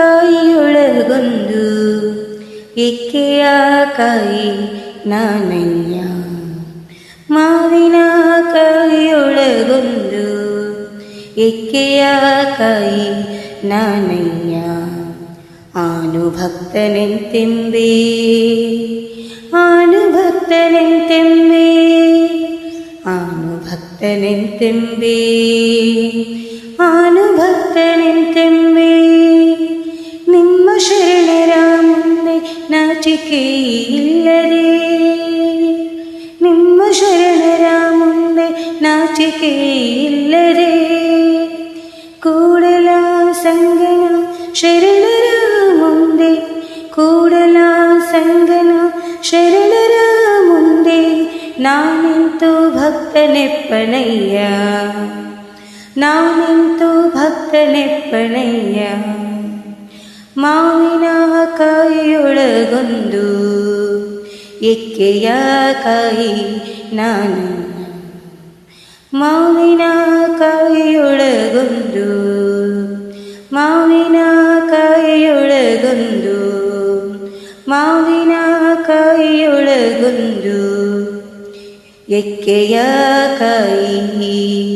കൈയുഴകുന്നു ഇക്കയായി നനഞ്ഞ മാവിന കൈയുഴകുന്നു ഇക്കയായി നനഞ്ഞ ആനുഭക്തനെ തെമ്പേ ആനുഭക്തനെ തെമ്പേ ആനുഭക്തനെ തെമ്പേ ആനുഭക്തനെ ನಾಚಿಕೆಯಿಲ್ಲದೆ ನಿಮ್ಮ ಶರಣರ ಮುಂದೆ ನಾಚಿಕೆಯಿಲ್ಲದೆ ಕೂಡಲ ಸಂಗನ ಶರಣರ ಮುಂದೆ ಕೂಡಲ ಸಂಗನ ಶರಣರ ಮುಂದೆ ನಾನಿಂತು ಭಕ್ತನೆಪ್ಪನಯ್ಯ ನಾನಿಂತು ಭಕ್ತನೆಪ್ಪನಯ್ಯ ಮಾವಿನ ಕಾಯಿಯೊಳಗೊಂದು ಎಕ್ಕೆಯ ಕಾಯಿ ನಾನು ಮಾವಿನ ಕಾಯಿಯೊಳಗೊಂದು ಮಾವಿನ ಕಾಯಿಯೊಳಗೊಂದು ಮಾವಿನ ಕಾಯಿಯೊಳಗೊಂದು ಎಕ್ಕೆಯ ಕಾಯಿ ನಾನು